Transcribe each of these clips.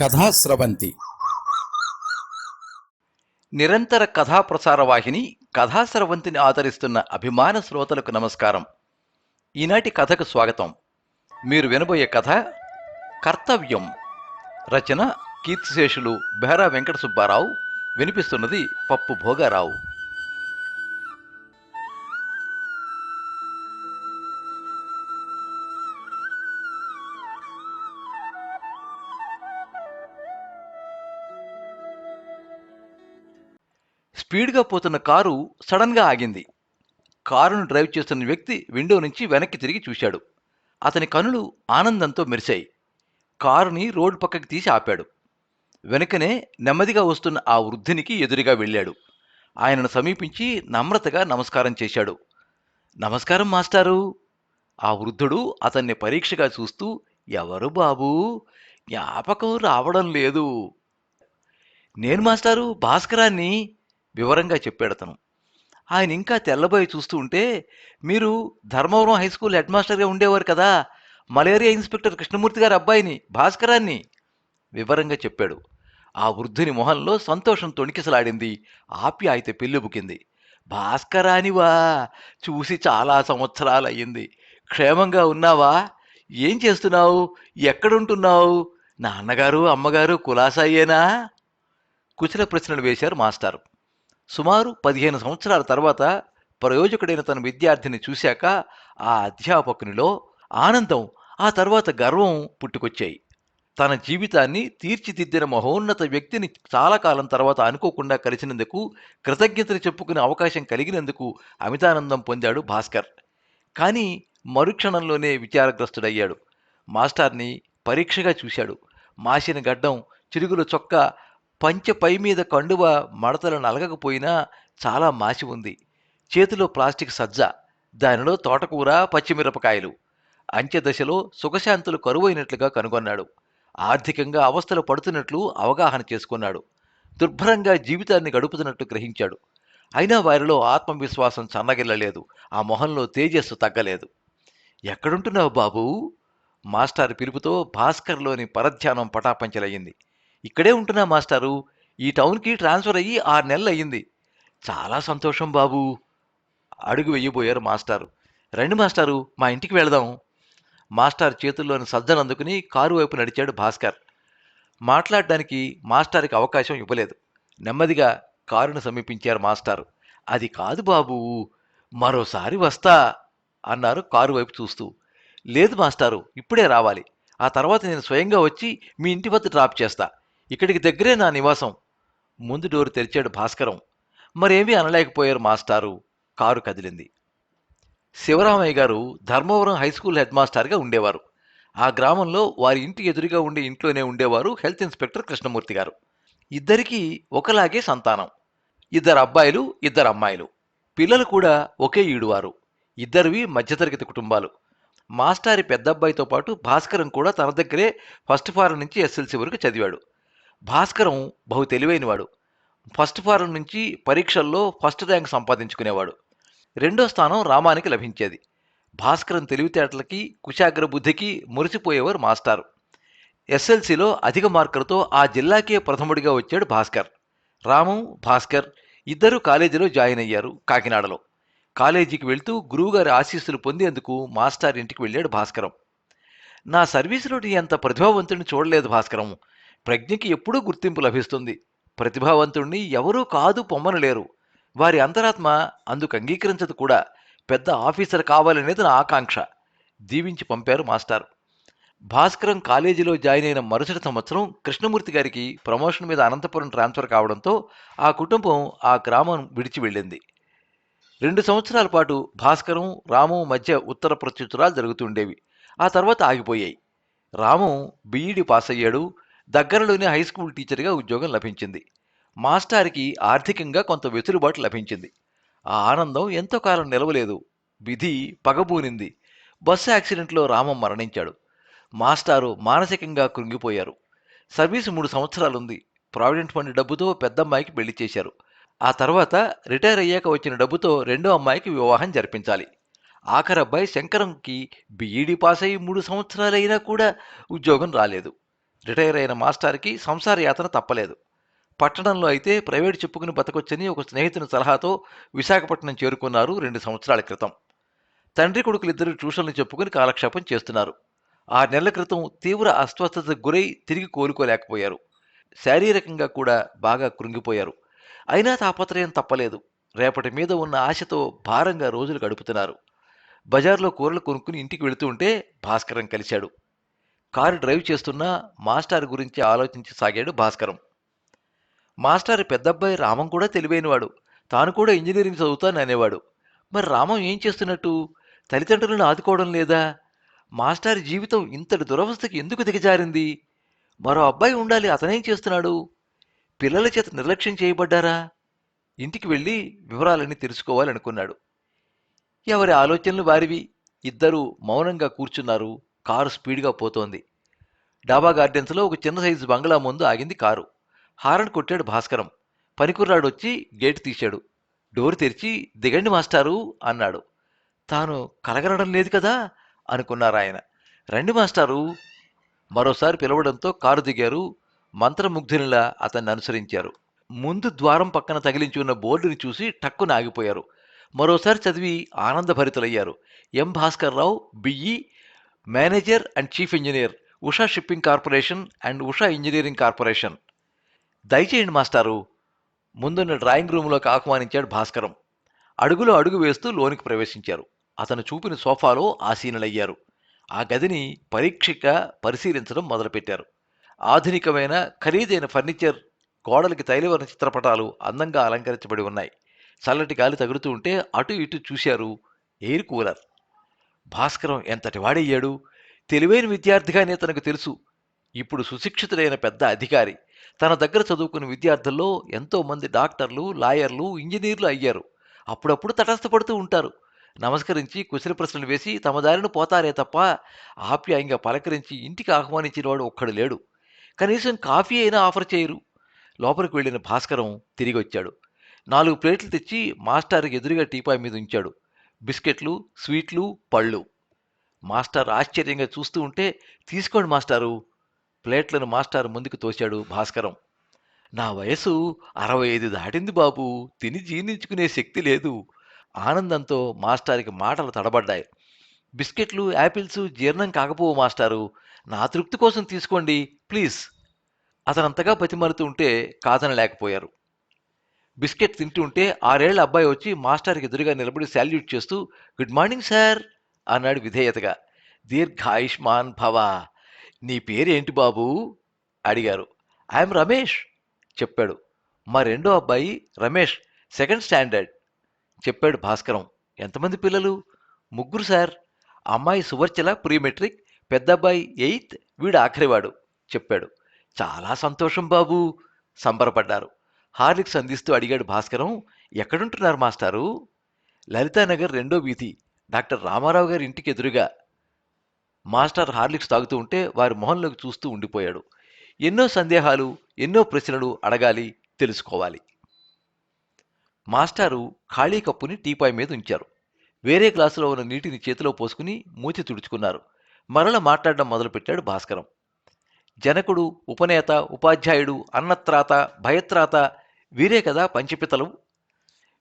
కథాస్రవంతి నిరంతర కథా ప్రసార వాహిని కథాస్రవంతిని ఆదరిస్తున్న అభిమాన శ్రోతలకు నమస్కారం. ఈనాటి కథకు స్వాగతం. మీరు వినబోయే కథ కర్తవ్యం. రచన కీర్తిశేషులు బెహరా వెంకట సుబ్బారావు. వినిపిస్తున్నది పప్పు భోగారావు. స్పీడ్గా పోతున్న కారు సడన్గా ఆగింది. కారును డ్రైవ్ చేస్తున్న వ్యక్తి విండో నుంచి వెనక్కి తిరిగి చూశాడు. అతని కనులు ఆనందంతో మెరిశాయి. కారుని రోడ్డు పక్కకి తీసి ఆపాడు. వెనుకనే నెమ్మదిగా వస్తున్న ఆ వృద్ధునికి ఎదురుగా వెళ్ళాడు. ఆయనను సమీపించి నమ్రతగా నమస్కారం చేశాడు. నమస్కారం మాస్టారు. ఆ వృద్ధుడు అతన్ని పరీక్షగా చూస్తూ ఎవరు బాబూ? జ్ఞాపకం రావడం లేదు. నేను మాస్టారు భాస్కరాన్ని వివరంగా చెప్పాడు అతను. ఆయన ఇంకా తెల్లబోయి చూస్తూ ఉంటే మీరు ధర్మవరం హై స్కూల్ హెడ్ మాస్టర్గా ఉండేవారు కదా మలేరియా ఇన్స్పెక్టర్ కృష్ణమూర్తి గారి అబ్బాయిని భాస్కరాన్ని? వివరంగా చెప్పాడు. ఆ వృద్ధుని మొహంలో సంతోషం తొణికిసలాడింది. ఆప్యాయత పెళ్ళుబుకింది భాస్కరానివా? చూసి చాలా సంవత్సరాలు అయ్యింది క్షేమంగా ఉన్నావా? ఏం చేస్తున్నావు? ఎక్కడుంటున్నావు? నాన్నగారు అమ్మగారు కులాసాయేనా కుశల ప్రశ్నలు వేశారు మాస్టారు. సుమారు పదిహేను సంవత్సరాల తర్వాత ప్రయోజకుడైన తన విద్యార్థిని చూశాక ఆ అధ్యాపకునిలో ఆనందం ఆ తర్వాత గర్వం పుట్టుకొచ్చాయి. తన జీవితాన్ని తీర్చిదిద్దిన మహోన్నత వ్యక్తిని చాలా కాలం తర్వాత అనుకోకుండా కలిసినందుకు కృతజ్ఞతలు చెప్పుకునే అవకాశం కలిగినందుకు అమితానందం పొందాడు భాస్కర్. కానీ మరుక్షణంలోనే విచారగ్రస్తుడయ్యాడు. మాస్టార్ని పరీక్షగా చూశాడు. మాసిన గడ్డం చిరుగుల చొక్కా పంచె పై మీద కండువ మడతలు నలగకపోయినా చాలా మాసి ఉంది. చేతిలో ప్లాస్టిక్ సజ్జ దానిలో తోటకూర పచ్చిమిరపకాయలు. అంచె దశలో సుఖశాంతులు కరువైనట్లుగా కనుగొన్నాడు. ఆర్థికంగా అవస్థలు పడుతున్నట్లు అవగాహన చేసుకున్నాడు. దుర్భరంగా జీవితాన్ని గడుపుతున్నట్టు గ్రహించాడు. అయినా వారిలో ఆత్మవిశ్వాసం చన్నగిల్లలేదు. ఆ మొహంలో తేజస్సు తగ్గలేదు. ఎక్కడుంటున్నావు బాబూ? మాస్టర్ పిలుపుతో భాస్కర్లోని పరధ్యానం పటాపంచలయ్యింది. ఇక్కడే ఉంటున్నా మాస్టారు. ఈ టౌన్కి ట్రాన్స్ఫర్ అయ్యి ఆరు నెలలు అయ్యింది. చాలా సంతోషం బాబు. అడుగు వెయ్యబోయారు మాస్టారు. రండి మాస్టారు మా ఇంటికి వెళదాం. మాస్టర్ చేతుల్లోని సజ్జను అందుకుని కారు వైపు నడిచాడు భాస్కర్. మాట్లాడడానికి మాస్టార్కి అవకాశం ఇవ్వలేదు. నెమ్మదిగా కారును సమీపించారు మాస్టారు. అది కాదు బాబు మరోసారి వస్తా అన్నారు కారు వైపు చూస్తూ. లేదు మాస్టారు ఇప్పుడే రావాలి. ఆ తర్వాత నేను స్వయంగా వచ్చి మీ ఇంటి వద్ద డ్రాప్ చేస్తా. ఇక్కడికి దగ్గరే నా నివాసం. ముందు డోరు తెరిచాడు భాస్కరం. మరేమీ అనలేకపోయారు మాస్టారు. కారు కదిలింది. శివరామయ్య గారు ధర్మవరం హై స్కూల్ హెడ్ మాస్టర్గా ఉండేవారు. ఆ గ్రామంలో వారి ఇంటి ఎదురుగా ఉండే ఇంట్లోనే ఉండేవారు హెల్త్ ఇన్స్పెక్టర్ కృష్ణమూర్తి గారు. ఇద్దరికీ ఒకలాగే సంతానం. ఇద్దరు అబ్బాయిలు ఇద్దరు అమ్మాయిలు. పిల్లలు కూడా ఒకే ఈడువారు. ఇద్దరివి మధ్యతరగతి కుటుంబాలు. మాస్టారి పెద్దబ్బాయితో పాటు భాస్కరం కూడా తన దగ్గరే ఫస్ట్ ఫారం నుంచి ఎస్ఎల్సి వరకు చదివాడు. భాస్కరం బహు తెలివైనవాడు. ఫస్ట్ ఫారం నుంచి పరీక్షల్లో ఫస్ట్ ర్యాంక్ సంపాదించుకునేవాడు. రెండో స్థానం రామానికి లభించేది. భాస్కరం తెలివితేటలకి కుశాగ్ర బుద్ధికి మురిసిపోయేవారు మాస్టారు. ఎస్ఎల్సిలో అధిక మార్కులతో ఆ జిల్లాకే ప్రథముడిగా వచ్చాడు భాస్కర్. రాము భాస్కర్ ఇద్దరూ కాలేజీలో జాయిన్ అయ్యారు కాకినాడలో. కాలేజీకి వెళ్తూ గురువుగారి ఆశీస్సులు పొందేందుకు మాస్టర్ ఇంటికి వెళ్ళాడు భాస్కరం. నా సర్వీసులో నీ అంత ప్రతిభావంతుడిని చూడలేదు భాస్కరం ప్రజ్ఞకి ఎప్పుడూ గుర్తింపు లభిస్తుంది. ప్రతిభావంతుణ్ణి ఎవరూ కాదు పొమ్మనలేరు వారి అంతరాత్మ అందుకు అంగీకరించదు కూడా. పెద్ద ఆఫీసర్ కావాలనేది నా ఆకాంక్ష. దీవించి పంపారు మాస్టర్. భాస్కరం కాలేజీలో జాయిన్ అయిన మరుసటి సంవత్సరం కృష్ణమూర్తి గారికి ప్రమోషన్ మీద అనంతపురం ట్రాన్స్ఫర్ కావడంతో ఆ కుటుంబం ఆ గ్రామం విడిచి వెళ్ళింది. రెండు సంవత్సరాల పాటు భాస్కరం రాము మధ్య ఉత్తర ప్రత్యుత్తరాలు జరుగుతుండేవి ఆ తర్వాత ఆగిపోయాయి. రాము బీఈడి పాస్ అయ్యాడు దగ్గరలోని హై స్కూల్ టీచర్గా ఉద్యోగం లభించింది. మాస్టార్కి ఆర్థికంగా కొంత వెసులుబాటు లభించింది. ఆ ఆనందం ఎంతో కాలం నిలవలేదు. విధి పగబూనింది. బస్సు యాక్సిడెంట్లో రామం మరణించాడు. మాస్టారు మానసికంగా కృంగిపోయారు. సర్వీసు మూడు సంవత్సరాలుంది. ప్రావిడెంట్ ఫండ్ డబ్బుతో పెద్దమ్మాయికి పెళ్ళి చేశారు. ఆ తర్వాత రిటైర్ అయ్యాక వచ్చిన డబ్బుతో రెండో అమ్మాయికి వివాహం జరిపించాలి. ఆఖరబ్బాయి శంకరంకి బీఈడీ పాస్ అయ్యి మూడు సంవత్సరాలైనా కూడా ఉద్యోగం రాలేదు. రిటైర్ అయిన మాస్టార్కి సంసార యాతన తప్పలేదు. పట్టణంలో అయితే ప్రైవేటు చెప్పుకుని బతకొచ్చని ఒక స్నేహితుని సలహాతో విశాఖపట్నం చేరుకున్నారు రెండు సంవత్సరాల క్రితం. తండ్రి కొడుకులిద్దరూ ట్యూషన్లు చెప్పుకుని కాలక్షేపం చేస్తున్నారు. ఆరు నెలల క్రితం తీవ్ర అస్వస్థతకు గురై తిరిగి కోలుకోలేకపోయారు. శారీరకంగా కూడా బాగా కృంగిపోయారు. అయినా తాపత్రయం తప్పలేదు. రేపటి మీద ఉన్న ఆశతో భారంగా రోజులు గడుపుతున్నారు. బజార్లో కూరలు కొనుక్కుని ఇంటికి వెళుతుంటే భాస్కరం కలిశాడు. కారు డ్రైవ్ చేస్తున్నా మాస్టర్ గురించి ఆలోచించి సాగాడు భాస్కరం. మాస్టర్ పెద్దబ్బాయి రామం కూడా తెలివైనవాడు. తాను కూడా ఇంజనీరింగ్ చదువుతాను అనేవాడు మరి రామం ఏం చేస్తున్నట్టు? తల్లిదండ్రులను ఆదుకోవడం లేదా? మాస్టర్ జీవితం ఇంతటి దురవస్థకి ఎందుకు దిగజారింది? మరో అబ్బాయి ఉండాలి అతనేం చేస్తున్నాడు? పిల్లల చేత నిర్లక్ష్యం చేయబడ్డారా? ఇంటికి వెళ్ళి వివరాలన్నీ తెలుసుకోవాలనుకున్నాడు. ఎవరి ఆలోచనలు వారివి? ఇద్దరూ మౌనంగా కూర్చున్నారు. కారు స్పీడ్గా పోతోంది. డాబా గార్డెన్స్లో ఒక చిన్న సైజు బంగ్లా ముందు ఆగింది కారు. హారన్ కొట్టాడు భాస్కరం. పనికుర్రాడు వచ్చి గేటు తీశాడు. డోర్ తెరిచి దిగండి మాస్టారు అన్నాడు. తాను కలగనడం లేదు కదా అనుకున్నారు ఆయన రండి మాస్టారు మరోసారి పిలవడంతో కారు దిగారు. మంత్రముగ్ధునిలా అతన్ని అనుసరించారు. ముందు ద్వారం పక్కన తగిలించి ఉన్న బోర్డుని చూసి టక్కున ఆగిపోయారు. మరోసారి చదివి ఆనందభరితులయ్యారు. M. Bhaskar Rao BE manager and chief engineer Usha shipping corporation and Usha engineering corporation. దయచేయండి మాస్టారు ముందున్న డ్రాయింగ్ రూమ్లోకి ఆహ్వానించాడు భాస్కరం. అడుగులో అడుగు వేస్తూ లోనికి ప్రవేశించారు. అతను చూపిన సోఫాలో ఆసీనులయ్యారు. ఆ గదిని పరీక్షగా పరిశీలించడం మొదలుపెట్టారు. ఆధునికమైన ఖరీదైన ఫర్నిచర్ గోడలకి తైలవర్ణ చిత్రపటాలు అందంగా అలంకరించబడి ఉన్నాయి. చల్లటి గాలి తగులుతూ ఉంటే అటు ఇటు చూశారు ఎయిర్ కూలర్. భాస్కరం ఎంతటి వాడయ్యాడు? తెలివైన విద్యార్థిగానే తనకు తెలుసు. ఇప్పుడు సుశిక్షితుడైన పెద్ద అధికారి. తన దగ్గర చదువుకున్న విద్యార్థుల్లో ఎంతోమంది డాక్టర్లు లాయర్లు ఇంజనీర్లు అయ్యారు. అప్పుడప్పుడు తటస్థపడుతూ ఉంటారు. నమస్కరించి కుశల ప్రశ్నలు వేసి తమ దారిని పోతారే తప్ప ఆప్యాయంగా పలకరించి ఇంటికి ఆహ్వానించిన వాడు ఒక్కడు లేడు. కనీసం కాఫీ అయినా ఆఫర్ చేయరు. లోపలికి వెళ్ళిన భాస్కరం తిరిగి వచ్చాడు నాలుగు ప్లేట్లు తెచ్చి మాస్టర్కి ఎదురుగా టీపాయ్ మీద ఉంచాడు. బిస్కెట్లు స్వీట్లు పళ్ళు. మాస్టర్ ఆశ్చర్యంగా చూస్తూ ఉంటే తీసుకోండి మాస్టారు. ప్లేట్లను మాస్టర్ ముందుకు తోశాడు భాస్కరం. నా వయసు అరవై ఐదు దాటింది బాబు. తిని జీర్ణించుకునే శక్తి లేదు. ఆనందంతో మాస్టార్కి మాటలు తడబడ్డాయి. బిస్కెట్లు యాపిల్స్ జీర్ణం కాకపోవు మాస్టారు. నా తృప్తి కోసం తీసుకోండి ప్లీజ్. అతనంతగా బతిమరుతూ ఉంటే కాదనలేకపోయారు. బిస్కెట్ తింటూ ఉంటే ఆరేళ్ళ అబ్బాయి వచ్చి మాస్టర్కి ఎదురుగా నిలబడి శాల్యూట్ చేస్తూ గుడ్ మార్నింగ్ సార్ అన్నాడు విధేయతగా. దీర్ఘాయుష్మాన్ భవ. నీ పేరేంటి బాబు? అడిగారు. ఐఎమ్ రమేష్ చెప్పాడు. మా రెండో అబ్బాయి రమేష్ సెకండ్ స్టాండర్డ్ చెప్పాడు భాస్కరం. ఎంతమంది పిల్లలు? ముగ్గురు సార్. అమ్మాయి సువర్చల ప్రీ మెట్రిక్ పెద్ద అబ్బాయి ఎయిత్ వీడు ఆఖరివాడు చెప్పాడు. చాలా సంతోషం బాబు సంబరపడ్డారు. హార్లిక్స్ అందిస్తూ అడిగాడు భాస్కరం. ఎక్కడుంటున్నారు మాస్టారు? లలితానగర్ రెండో వీధి. డాక్టర్ రామారావు గారి ఇంటికి ఎదురుగా. మాస్టర్ హార్లిక్స్ తాగుతూ ఉంటే వారి మొహంలోకి చూస్తూ ఉండిపోయాడు. ఎన్నో సందేహాలు ఎన్నో ప్రశ్నలు అడగాలి తెలుసుకోవాలి. మాస్టారు ఖాళీ కప్పుని టీపాయ్ మీద ఉంచారు. వేరే గ్లాసులో ఉన్న నీటిని చేతిలో పోసుకుని మూతి తుడుచుకున్నారు. మరల మాట్లాడడం మొదలుపెట్టాడు భాస్కరం. జనకుడు ఉపనేత ఉపాధ్యాయుడు అన్నత్రాత భయత్రాత వీరే కదా పంచపితలు.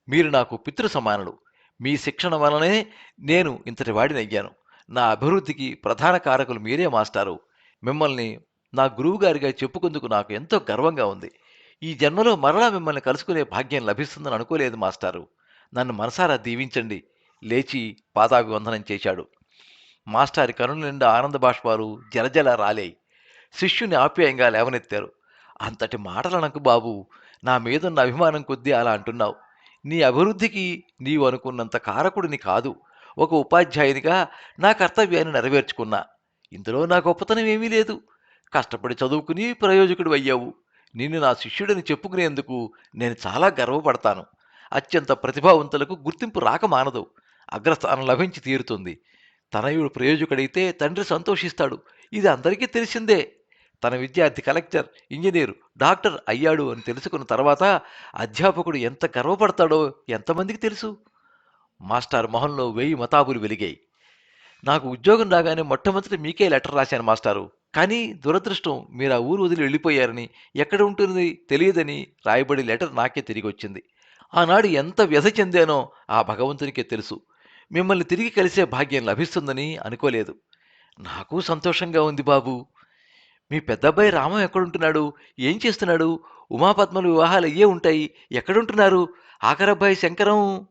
మీరు నాకు పితృ సమానులు మీ శిక్షణ వలనే నేను ఇంతటి వాడినయ్యాను నా అభివృద్ధికి ప్రధాన కారకులు మీరే మాస్టారు. మిమ్మల్ని నా గురువుగారిగా చెప్పుకుందుకు నాకు ఎంతో గర్వంగా ఉంది. ఈ జన్మలో మరలా మిమ్మల్ని కలుసుకునే భాగ్యం లభిస్తుందని అనుకోలేదు మాస్టారు. నన్ను మనసారా దీవించండి. లేచి పాదాభివందనం చేశాడు. మాస్టారి కనుల నిండా ఆనంద బాష్పాలు జలజల రాలేయి. శిష్యుని ఆప్యాయంగా లేవనెత్తారు. అంతటి మాటలనకు బాబు నా మీదున్న అభిమానం కొద్దీ అలా అంటున్నావు. నీ అభివృద్ధికి నీవు అనుకున్నంత కారకుడిని కాదు. ఒక ఉపాధ్యాయునిగా నా కర్తవ్యాన్ని నెరవేర్చుకున్నా. ఇందులో నా గొప్పతనం ఏమీ లేదు. కష్టపడి చదువుకుని ప్రయోజకుడు అయ్యావు. నిన్ను నా శిష్యుడిని చెప్పుకునేందుకు నేను చాలా గర్వపడతాను. అత్యంత ప్రతిభావంతులకు గుర్తింపు రాక మానదు. అగ్రస్థానం లభించి తీరుతుంది. తనయుడు ప్రయోజకుడైతే తండ్రి సంతోషిస్తాడు. ఇది అందరికీ తెలిసిందే. తన విద్యార్థి కలెక్టర్ ఇంజనీర్ డాక్టర్ అయ్యాడు అని తెలుసుకున్న తర్వాత అధ్యాపకుడు ఎంత గర్వపడతాడో ఎంతమందికి తెలుసు? మాస్టర్ మొహంలో వెయ్యి మతాబులు వెలిగాయి. నాకు ఉద్యోగం రాగానే మొట్టమొదటి మీకే లెటర్ రాశాను మాస్టారు. కానీ దురదృష్టం మీరు ఆ ఊరు వదిలి వెళ్ళిపోయారని ఎక్కడ ఉంటుంది తెలియదని రాయబడి లెటర్ నాకే తిరిగి వచ్చింది. ఆనాడు ఎంత వ్యధ చెందానో ఆ భగవంతునికే తెలుసు. మిమ్మల్ని తిరిగి కలిసే భాగ్యం లభిస్తుందని అనుకోలేదు. నాకు సంతోషంగా ఉంది బాబు. మీ పెద్దబ్బాయి రామం ఎక్కడుంటున్నాడు? ఏం చేస్తున్నాడు? ఉమాపద్మలు వివాహాలు అయ్యే ఉంటాయి. ఎక్కడుంటున్నారు? ఆఖరబ్బాయి శంకరం?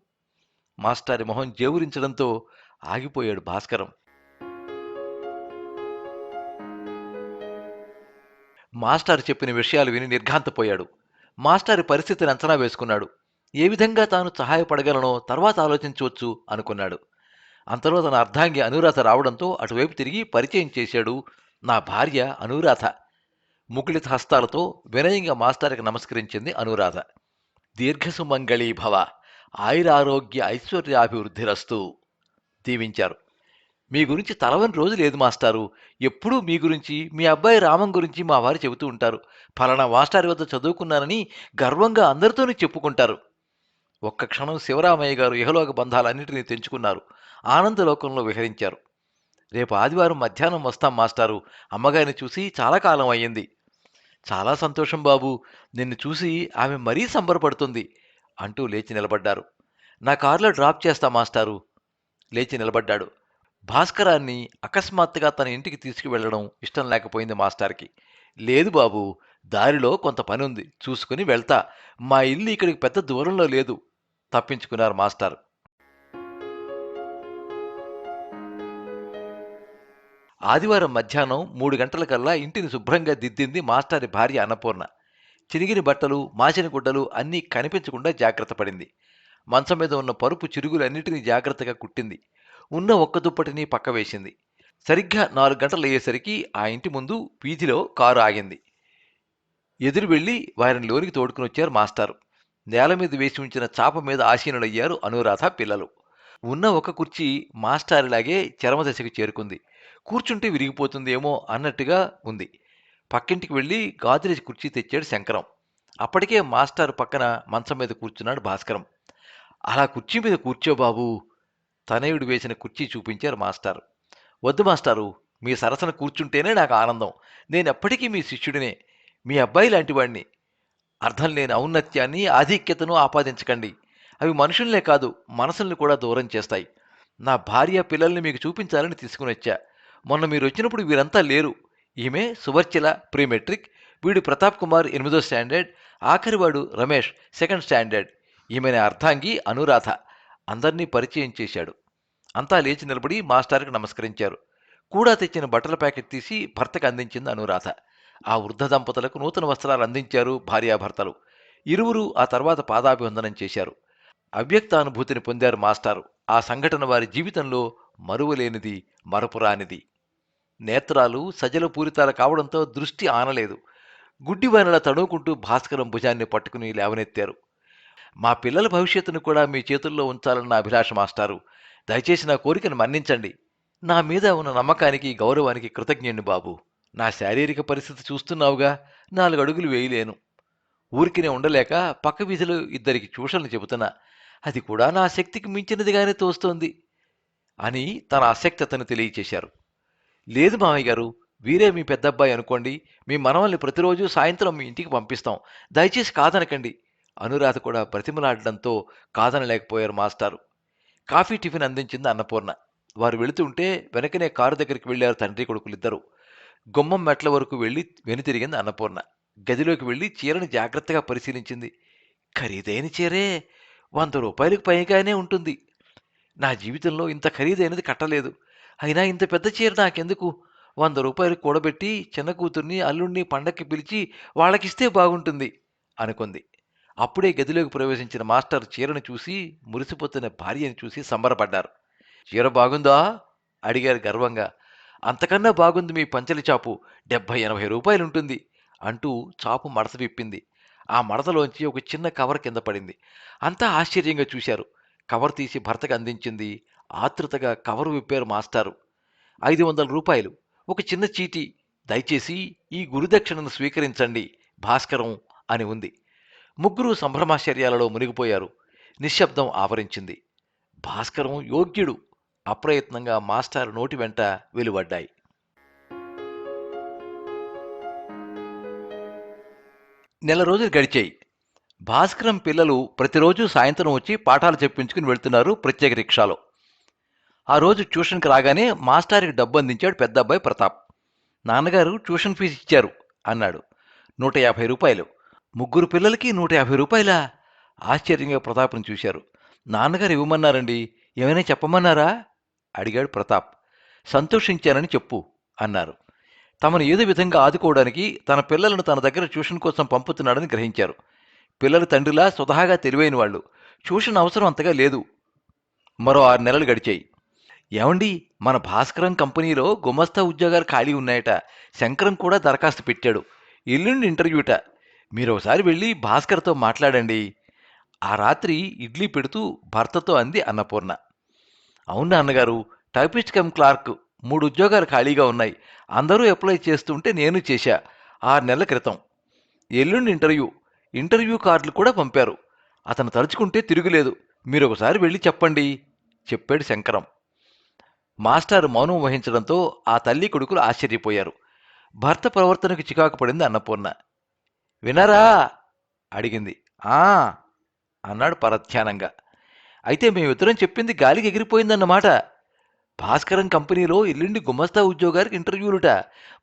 మాస్టారి మొహం జేవురించడంతో ఆగిపోయాడు భాస్కరం. మాస్టర్ చెప్పిన విషయాలు విని నిర్ఘాంతపోయాడు. మాస్టారి పరిస్థితిని అంచనా వేసుకున్నాడు. ఏ విధంగా తాను సహాయపడగలనో తర్వాత ఆలోచించవచ్చు అనుకున్నాడు. అంతలో తన అర్ధాంగి అనురాధ రావడంతో అటువైపు తిరిగి పరిచయం చేశాడు నా భార్య అనురాధ. ముకుళిత హస్తాలతో వినయంగా మాస్టర్కి నమస్కరించింది అనురాధ. దీర్ఘసుమంగళీ భవ. ఆయురారోగ్య ఐశ్వర్యాభివృద్ధిరస్తు దీవించారు. మీ గురించి తలవని రోజు లేదు మాస్టారు. ఎప్పుడూ మీ గురించి మీ అబ్బాయి రామం గురించి మా వారు చెబుతూ ఉంటారు. ఫలానా మాస్టారి వద్ద చదువుకున్నానని గర్వంగా అందరితోనూ చెప్పుకుంటారు. ఒక్క క్షణం శివరామయ్య గారు ఇహలోక బంధాలన్నింటినీ తెంచుకున్నారు. ఆనందలోకంలో విహరించారు. రేపు ఆదివారం మధ్యాహ్నం వస్తాం మాస్టారు. అమ్మగారిని చూసి చాలా కాలం అయ్యింది. చాలా సంతోషం బాబు. నిన్ను చూసి ఆమె మరీ సంబరపడుతుంది అంటూ లేచి నిలబడ్డారు. నా కారులో డ్రాప్ చేస్తా మాస్టారు. లేచి నిలబడ్డాడు. భాస్కరాన్ని అకస్మాత్తుగా తన ఇంటికి తీసుకువెళ్ళడం ఇష్టం లేకపోయింది మాస్టార్కి. లేదు బాబు దారిలో కొంత పని ఉంది చూసుకుని వెళ్తా. మా ఇల్లు ఇక్కడికి పెద్ద దూరంలో లేదు తప్పించుకున్నారు మాస్టర్. ఆదివారం మధ్యాహ్నం మూడు గంటలకల్లా ఇంటిని శుభ్రంగా దిద్దింది మాస్టారి భార్య అన్నపూర్ణ. చినిగిన బట్టలు మాసిన గుడ్డలు అన్నీ కనిపించకుండా జాగ్రత్త పడింది. మంచం మీద ఉన్న పరుపు చిరుగులన్నిటినీ జాగ్రత్తగా కుట్టింది. ఉన్న ఒక్క దుప్పటిని పక్క వేసింది. సరిగ్గా నాలుగు గంటలు అయ్యేసరికి ఆ ఇంటి ముందు వీధిలో కారు ఆగింది. ఎదురు వెళ్ళి వారిని లోనికి తోడుకుని వచ్చారు మాస్టారు. నేల మీద వేసి ఉంచిన చాప మీద ఆసీనులయ్యారు అనురాధ పిల్లలు. ఉన్న ఒక కుర్చీ మాస్టారిలాగే చరమదశకు చేరుకుంది. కూర్చుంటే విరిగిపోతుందేమో అన్నట్టుగా ఉంది. పక్కింటికి వెళ్ళి గాజులేసి కుర్చీ తెచ్చాడు శంకరం. అప్పటికే మాస్టర్ పక్కన మంచం మీద కూర్చున్నాడు భాస్కరం. అలా కుర్చీ మీద కూర్చో బాబు తనయుడు వేసిన కుర్చీ చూపించారు మాస్టారు. వద్దు మాస్టారు మీ సరసన కూర్చుంటేనే నాకు ఆనందం. నేను ఎప్పటికీ మీ శిష్యుడినే మీ అబ్బాయి లాంటి వాడిని అర్థం లేని ఔన్నత్యాన్ని ఆధిక్యతను ఆపాదించకండి. అవి మనుషుల్నే కాదు మనసుల్ని కూడా దూరం చేస్తాయి. నా భార్య పిల్లల్ని మీకు చూపించాలని తీసుకుని వచ్చా. మొన్న మీరు వచ్చినప్పుడు వీరంతా లేరు. ఈమె సువర్చిల ప్రీ మెట్రిక్ వీడు ప్రతాప్ కుమార్ ఎనిమిదో స్టాండర్డ్ ఆఖరివాడు రమేష్ సెకండ్ స్టాండర్డ్. ఈమెన అర్ధాంగి అనురాధ. అందరినీ పరిచయం చేశాడు. అంతా లేచి నిలబడి మాస్టర్కి నమస్కరించారు. కూడా తెచ్చిన బట్టల ప్యాకెట్ తీసి భర్తకు అందించింది అనురాధ. ఆ వృద్ధ దంపతులకు నూతన వస్త్రాలు అందించారు భార్యాభర్తలు. ఇరువురు ఆ తర్వాత పాదాభివందనం చేశారు. అవ్యక్తానుభూతిని పొందారు మాస్టారు. ఆ సంఘటన వారి జీవితంలో మరువలేనిది మరపురానిది. నేత్రాలు సజల పూరితాలు కావడంతో దృష్టి ఆనలేదు. గుడ్డివానలా తడువుకుంటూ భాస్కరం భుజాన్ని పట్టుకుని లేవనెత్తారు. మా పిల్లల భవిష్యత్తును కూడా మీ చేతుల్లో ఉంచాలన్న అభిలాష మాస్టారు. దయచేసి నా కోరికను మన్నించండి. నా మీద ఉన్న నమ్మకానికి గౌరవానికి కృతజ్ఞుణ్ణి బాబు. నా శారీరక పరిస్థితి చూస్తున్నావుగా. నాలుగు అడుగులు వేయలేను. ఊరికినే ఉండలేక పక్క వీధిలో ఇద్దరికి ట్యూషన్లు చెబుతున్నా. అది కూడా నా శక్తికి మించినదిగానే తోస్తోంది అని తన అసక్తతను తెలియచేశారు. లేదు మామయ్య గారు వీరే మీ పెద్దబ్బాయి అనుకోండి మీ మనవల్ని ప్రతిరోజు సాయంత్రం మీ ఇంటికి పంపిస్తాం. దయచేసి కాదనకండి. అనురాధ కూడా ప్రతిమలాడడంతో కాదనలేకపోయారు మాస్టారు. కాఫీ టిఫిన్ అందించింది అన్నపూర్ణ. వారు వెళుతుంటే వెనకనే కారు దగ్గరికి వెళ్ళారు తండ్రి కొడుకులిద్దరూ. గుమ్మం మెట్ల వరకు వెళ్ళి వెనుతిరిగింది అన్నపూర్ణ. గదిలోకి వెళ్ళి చీరని జాగ్రత్తగా పరిశీలించింది. ఖరీదైన చీరే! వంద రూపాయలకు పైగానే ఉంటుంది. నా జీవితంలో ఇంత ఖరీదైనది కట్టలేదు. అయినా ఇంత పెద్ద చీర నాకెందుకు? వంద రూపాయలు కూడబెట్టి చిన్న కూతుర్ని అల్లుణ్ణి పండక్కి పిలిచి వాళ్ళకిస్తే బాగుంటుంది అనుకుంది. అప్పుడే గదిలోకి ప్రవేశించిన మాస్టర్ చీరను చూసి మురిసిపోతున్న భార్యను చూసి సంబరపడ్డారు. చీర బాగుందా? అడిగారు గర్వంగా. అంతకన్నా బాగుంది మీ పంచలి చాపు. డెబ్భై ఎనభై రూపాయలుంటుంది అంటూ చాపు మడత విప్పింది. ఆ మడతలోంచి ఒక చిన్న కవర్ కింద పడింది. అంతా ఆశ్చర్యంగా చూశారు. కవర్ తీసి భర్తకు అందించింది ఆతృతగా కవరు విప్పారు మాస్టారు. ఐదు వందల రూపాయలు. ఒక చిన్న చీటీ. దయచేసి ఈ గురుదక్షిణను స్వీకరించండి భాస్కరం అని ఉంది. ముగ్గురు సంభ్రమాశ్చర్యాలలో మునిగిపోయారు. నిశ్శబ్దం ఆవరించింది. భాస్కరం యోగ్యుడు. అప్రయత్నంగా మాస్టారు నోటి వెంట వెలువడ్డాయి. నెల రోజులు గడిచాయి. భాస్కరం పిల్లలు ప్రతిరోజు సాయంత్రం వచ్చి పాఠాలు చెప్పించుకుని వెళ్తున్నారు ప్రత్యేక రిక్షాలో. ఆ రోజు ట్యూషన్కి రాగానే మాస్టార్కి డబ్బు అందించాడు పెద్ద అబ్బాయి ప్రతాప్. నాన్నగారు ట్యూషన్ ఫీజు ఇచ్చారు అన్నాడు. నూట యాభై రూపాయలు. ముగ్గురు పిల్లలకి నూట యాభై రూపాయలా? ఆశ్చర్యంగా ప్రతాప్ని చూశారు. నాన్నగారు ఇవ్వమన్నారండి. ఏమైనా చెప్పమన్నారా? అడిగాడు ప్రతాప్. సంతోషించానని చెప్పు అన్నారు. తమను ఏదో విధంగా ఆదుకోవడానికి తన పిల్లలను తన దగ్గర ట్యూషన్ కోసం పంపుతున్నాడని గ్రహించారు. పిల్లల తండ్రిలా స్వతహాగా తెలివైన వాళ్ళు. ట్యూషన్ అవసరం అంతగా లేదు. మరో ఆరు నెలలు గడిచాయి. ఏమండి మన భాస్కరం కంపెనీలో గుమస్తా ఉద్యోగాలు ఖాళీ ఉన్నాయట. శంకరం కూడా దరఖాస్తు పెట్టాడు. ఎల్లుండి ఇంటర్వ్యూట. మీరు ఒకసారి వెళ్ళి భాస్కర్తో మాట్లాడండి. ఆ రాత్రి ఇడ్లీ పెడుతూ భర్తతో అంది అన్నపూర్ణ. అవునా అన్నగారు టైపిస్ట్ కమ్ క్లార్క్ మూడు ఉద్యోగాలు ఖాళీగా ఉన్నాయి. అందరూ అప్లై చేస్తుంటే నేను చేశా. ఆరు నెలల క్రితం. ఎల్లుండి ఇంటర్వ్యూ. ఇంటర్వ్యూ కార్డులు కూడా పంపారు. అతను తలుచుకుంటే తిరుగులేదు. మీరు ఒకసారి వెళ్ళి చెప్పండి. చెప్పాడు శంకరం. మాస్టారు మౌనం వహించడంతో ఆ తల్లి కొడుకులు ఆశ్చర్యపోయారు. భర్త ప్రవర్తనకు చికాకు పడింది అన్నపూర్ణ. వినరా? అడిగింది. ఆ అన్నాడు పరధ్యానంగా. అయితే మేమిద్దరం చెప్పింది గాలికి ఎగిరిపోయిందన్నమాట. భాస్కరం కంపెనీలో ఇల్లుండి గుమస్తా ఉద్యోగానికి ఇంటర్వ్యూలుట.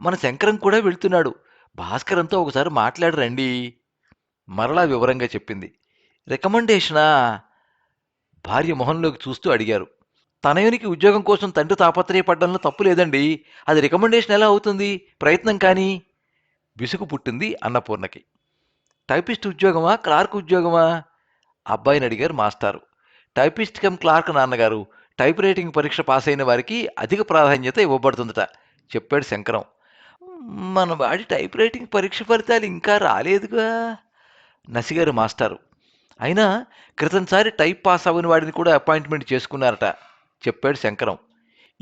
మన శంకరం కూడా వెళ్తున్నాడు. భాస్కరంతో ఒకసారి మాట్లాడరండి మరలా వివరంగా చెప్పింది. రికమెండేషనా? భార్య మొహంలోకి చూస్తూ అడిగారు. తనయునికి ఉద్యోగం కోసం తండ్రి తాపత్రయపడ్డంలో తప్పు లేదండి. అది రికమెండేషన్ ఎలా అవుతుంది? ప్రయత్నం కానీ. విసుగు పుట్టింది అన్నపూర్ణకి. టైపిస్ట్ ఉద్యోగమా? క్లార్క్ ఉద్యోగమా? అబ్బాయిని అడిగారు మాస్టారు. టైపిస్ట్ కమ్ క్లార్క్ నాన్నగారు. టైప్ రైటింగ్ పరీక్ష పాస్ అయిన వారికి అధిక ప్రాధాన్యత ఇవ్వబడుతుందట. చెప్పాడు శంకరం. మన వాడి టైప్ రైటింగ్ పరీక్ష ఫలితాలు ఇంకా రాలేదుగా? నసిగారు మాస్టారు. అయినా క్రితంసారి టైప్ పాస్ అవ్వని వాడిని కూడా అపాయింట్మెంట్ చేసుకున్నారట. చెప్పాడు శంకరం.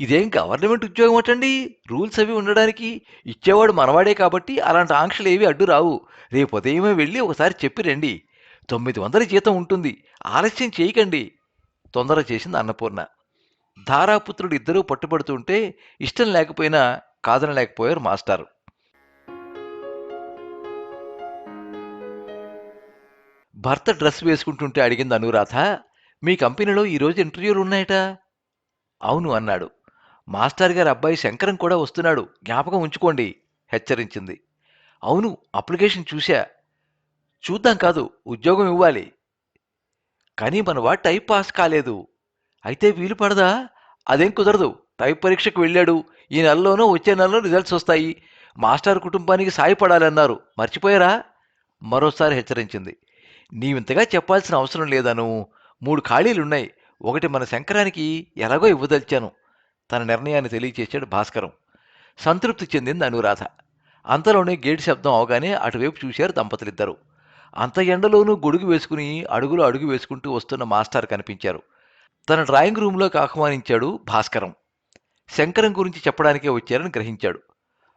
ఇదేం గవర్నమెంట్ ఉద్యోగం అటండి? రూల్స్ అవి ఉండడానికి ఇచ్చేవాడు మనవాడే కాబట్టి అలాంటి ఆంక్షలు ఏవి అడ్డు రావు. రేపు ఉదయమే వెళ్ళి ఒకసారి చెప్పి రండి. తొమ్మిది వందల జీతం ఉంటుంది. ఆలస్యం చేయకండి. తొందర చేసింది అన్నపూర్ణ. ధారాపుత్రుడు ఇద్దరూ పట్టుబడుతుంటే ఇష్టం లేకపోయినా కాదనలేకపోయారు మాస్టారు. భర్త డ్రెస్ వేసుకుంటుంటే అడిగింది అనురాధ. మీ కంపెనీలో ఈరోజు ఇంటర్వ్యూలు ఉన్నాయట? అవును అన్నాడు. మాస్టర్ గారి అబ్బాయి శంకరం కూడా వస్తున్నాడు. జ్ఞాపకం ఉంచుకోండి హెచ్చరించింది. అవును అప్లికేషన్ చూశా. చూద్దాం కాదు ఉద్యోగం ఇవ్వాలి. కానీ మనవా టైప్ పాస్ కాలేదు. అయితే వీలు పడదా? అదేం కుదరదు. టైప్ పరీక్షకు వెళ్ళాడు. ఈ నెలలోనో వచ్చే నెలలో రిజల్ట్స్ వస్తాయి. మాస్టర్ కుటుంబానికి సాయపడాలన్నారు. మర్చిపోయారా? మరోసారి హెచ్చరించింది. నీవింతగా చెప్పాల్సిన అవసరం లేదను. మూడు ఖాళీలున్నాయి. ఒకటి మన శంకరానికి ఎలాగో ఇవ్వదలిచాను. తన నిర్ణయాన్ని తెలియచేశాడు భాస్కరం. సంతృప్తి చెందింది అనురాధ. అంతలోనే గేటు శబ్దం అవగానే అటువైపు చూశారు దంపతులిద్దరూ. అంత ఎండలోనూ గొడుగు వేసుకుని అడుగులు అడుగు వేసుకుంటూ వస్తున్న మాస్టర్ కనిపించారు. తన డ్రాయింగ్ రూమ్లోకి ఆహ్వానించాడు భాస్కరం. శంకరం గురించి చెప్పడానికే వచ్చారని గ్రహించాడు.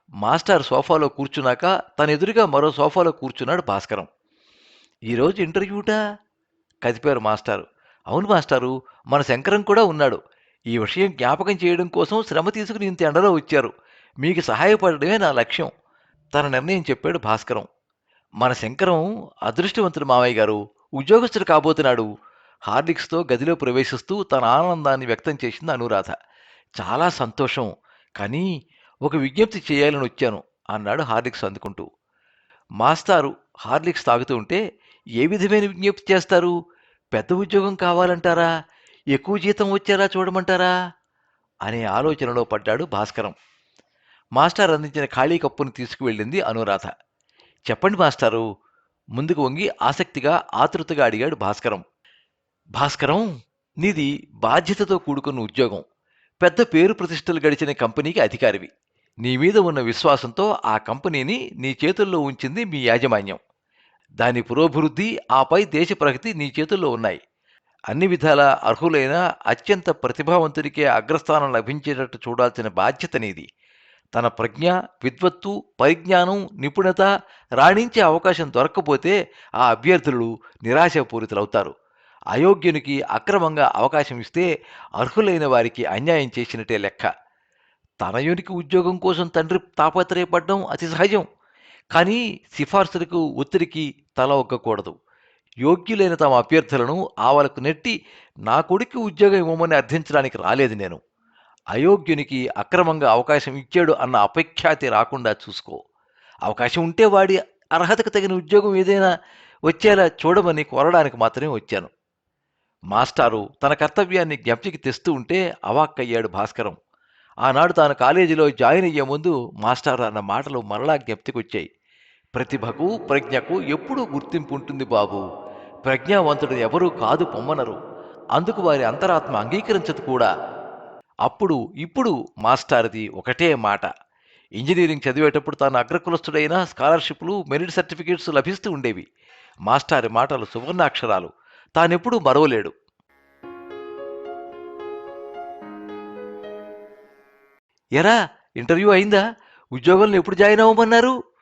మాస్టర్ సోఫాలో కూర్చున్నాక తన ఎదురుగా మరో సోఫాలో కూర్చున్నాడు భాస్కరం. ఈరోజు ఇంటర్వ్యూటా? కదిపారు మాస్టారు. అవును మాస్టారు మన శంకరం కూడా ఉన్నాడు. ఈ విషయం జ్ఞాపకం చేయడం కోసం శ్రమ తీసుకుని ఇంత ఎండలో వచ్చారు. మీకు సహాయపడడమే నా లక్ష్యం. తన నిర్ణయం చెప్పాడు భాస్కరం. మన శంకరం అదృష్టవంతుడు మావయ్య గారు. ఉద్యోగస్తుడు కాబోతున్నాడు. హార్లిక్స్తో గదిలో ప్రవేశిస్తూ తన ఆనందాన్ని వ్యక్తం చేసింది అనురాధ. చాలా సంతోషం. కానీ ఒక విజ్ఞప్తి చేయాలని వచ్చాను అన్నాడు హార్లిక్స్ అందుకుంటూ. మాస్టారు హార్లిక్స్ తాగుతూ ఉంటే ఏ విధమైన విజ్ఞప్తి చేస్తారు? పెద్ద ఉద్యోగం కావాలంటారా? ఎక్కువ జీతం వచ్చేలా చూడమంటారా? అనే ఆలోచనలో పడ్డాడు భాస్కరం. మాస్టర్ అందించిన ఖాళీ కప్పును తీసుకువెళ్ళింది అనురాధ. చెప్పండి మాస్టారు. ముందుకు వంగి ఆసక్తిగా ఆతృతగా అడిగాడు భాస్కరం. భాస్కరం నీది బాధ్యతతో కూడుకున్న ఉద్యోగం. పెద్ద పేరు ప్రతిష్టలు గడిచిన కంపెనీకి అధికారివి. నీ మీద ఉన్న విశ్వాసంతో ఆ కంపెనీని నీ చేతుల్లో ఉంచింది మీ యాజమాన్యం. దాని పురోభివృద్ధి ఆపై దేశ ప్రగతి నీ చేతుల్లో ఉన్నాయి. అన్ని విధాల అర్హులైన అత్యంత ప్రతిభావంతుడికే అగ్రస్థానం లభించేటట్టు చూడాల్సిన బాధ్యత నీది. తన ప్రజ్ఞ విద్వత్తు పరిజ్ఞానం నిపుణత రాణించే అవకాశం దొరక్కపోతే ఆ అభ్యర్థులు నిరాశపూరితులవుతారు. అయోగ్యునికి అక్రమంగా అవకాశం ఇస్తే అర్హులైన వారికి అన్యాయం చేసినట్టే లెక్క. తనయునికి ఉద్యోగం కోసం తండ్రి తాపత్రయపడడం అతి సహజం. కానీ సిఫార్సులకు ఒత్తిడికి తల ఒగ్గకూడదు. యోగ్యులైన తమ అభ్యర్థులను ఆవలకు నెట్టి నా కొడుకు ఉద్యోగం ఇవ్వమని అర్థించడానికి రాలేదు నేను. అయోగ్యునికి అక్రమంగా అవకాశం ఇచ్చాడు అన్న అపఖ్యాతి రాకుండా చూసుకో. అవకాశం ఉంటే వాడి అర్హతకు తగిన ఉద్యోగం ఏదైనా వచ్చేలా చూడమని కోరడానికి మాత్రమే వచ్చాను. మాస్టారు తన కర్తవ్యాన్ని జ్ఞప్తికి తెస్తూ ఉంటే అవాక్కయ్యాడు భాస్కరం. ఆనాడు తాను కాలేజీలో జాయిన్ అయ్యే ముందు మాస్టారు అన్న మాటలు మరలా జ్ఞప్తికొచ్చాయి. ప్రతిభకు ప్రజ్ఞకు ఎప్పుడూ గుర్తింపు ఉంటుంది బాబు. ప్రజ్ఞావంతుడు ఎవరూ కాదు పొమ్మనరు. అందుకు వారి అంతరాత్మ అంగీకరించదు కూడా. అప్పుడు ఇప్పుడు మాస్టార్ది ఒకటే మాట. ఇంజనీరింగ్ చదివేటప్పుడు తాను అగ్రకులస్తుడైన స్కాలర్షిప్లు మెరిట్ సర్టిఫికేట్స్ లభిస్తూ ఉండేవి. మాస్టారి మాటలు సువర్ణాక్షరాలు. తానెప్పుడూ మరవలేడు. ఎరా ఇంటర్వ్యూ అయిందా? ఉద్యోగంలో ఎప్పుడు జాయిన్ అవ్వమన్నారు?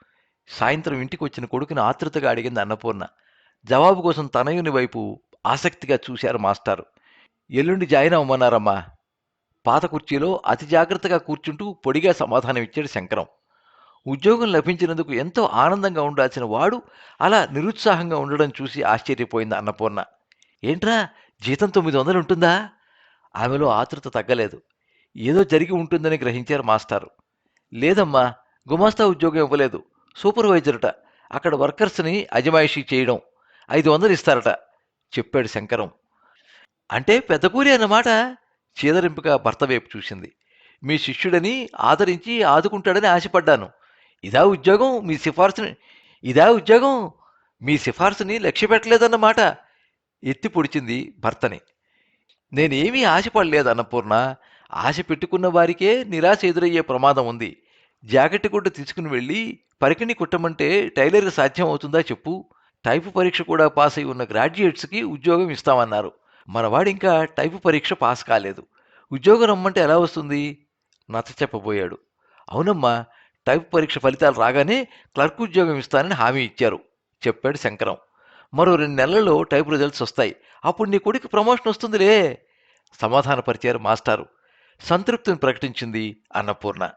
సాయంత్రం ఇంటికి వచ్చిన కొడుకుని ఆతృతగా అడిగింది అన్నపూర్ణ. జవాబు కోసం తనయుని వైపు ఆసక్తిగా చూశారు మాస్టారు. ఎల్లుండి జాయిన్ అవ్వమన్నారమ్మా. పాత కుర్చీలో అతి జాగ్రత్తగా కూర్చుంటూ పొడిగా సమాధానం ఇచ్చాడు శంకరం. ఉద్యోగం లభించినందుకు ఎంతో ఆనందంగా ఉండాల్సిన వాడు అలా నిరుత్సాహంగా ఉండడం చూసి ఆశ్చర్యపోయింది అన్నపూర్ణ. ఏంట్రా జీతం తొమ్మిది వందలు ఉంటుందా? ఆమెలో ఆతృత తగ్గలేదు. ఏదో జరిగి ఉంటుందని గ్రహించారు మాస్టారు. లేదమ్మా గుమాస్తా ఉద్యోగం ఇవ్వలేదు. సూపర్వైజర్ట. అక్కడ వర్కర్స్ని అజమాయిషీ చేయడం ఐదు వందలు ఇస్తారట చెప్పాడు శంకరం. అంటే పెద్ద కూలి అన్నమాట చీదరింపుగా భర్త వైపు చూసింది. మీ శిష్యుడని ఆదరించి ఆదుకుంటాడని ఆశపడ్డాను. ఇదా ఉద్యోగం మీ సిఫార్సుని ఇదా ఉద్యోగం మీ సిఫార్సుని లక్ష్య పెట్టలేదన్నమాట ఎత్తి పొడిచింది భర్తని. నేనేమీ ఆశపడలేదు అన్నపూర్ణ. ఆశ పెట్టుకున్న వారికే నిరాశ ఎదురయ్యే ప్రమాదం ఉంది. జాకెట్ గుడ్డ తీసుకుని వెళ్ళి పరికిణి కుట్టమంటే టైలర్కి సాధ్యం అవుతుందా చెప్పు. టైపు పరీక్ష కూడా పాస్ అయి ఉన్న గ్రాడ్యుయేట్స్కి ఉద్యోగం ఇస్తామన్నారు. మనవాడు ఇంకా టైపు పరీక్ష పాస్ కాలేదు. ఉద్యోగం రమ్మంటే ఎలా వస్తుంది? నచ్చ చెప్పబోయాడు. అవునమ్మా టైపు పరీక్ష ఫలితాలు రాగానే క్లర్క్ ఉద్యోగం ఇస్తానని హామీ ఇచ్చారు చెప్పాడు శంకరం. మరో రెండు నెలల్లో టైపు రిజల్ట్స్ వస్తాయి. అప్పుడు నీ కొడుకు ప్రమోషన్ వస్తుందిలే సమాధానపరిచారు మాస్టారు. సంతృప్తిని ప్రకటించింది అన్నపూర్ణ.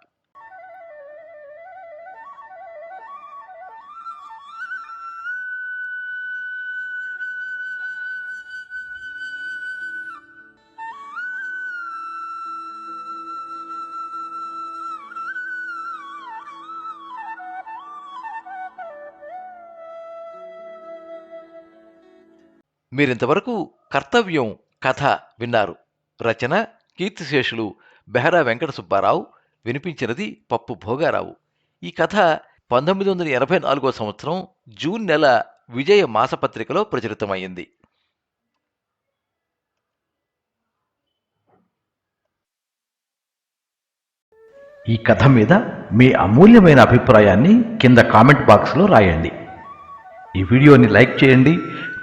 మీరింతవరకు కర్తవ్యం కథ విన్నారు. రచన కీర్తిశేషులు బెహరా వెంకట సుబ్బారావు వినిపించినది పప్పు భోగారావు. ఈ కథ పంతొమ్మిది వందల ఎనభై నాలుగో సంవత్సరం జూన్ నెల విజయ మాసపత్రికలో ప్రచురితమైంది ఈ కథ మీద మీ అమూల్యమైన అభిప్రాయాన్ని కింద కామెంట్ బాక్స్లో రాయండి. ఈ వీడియోని లైక్ చేయండి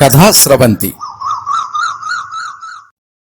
కథా స్రవంతి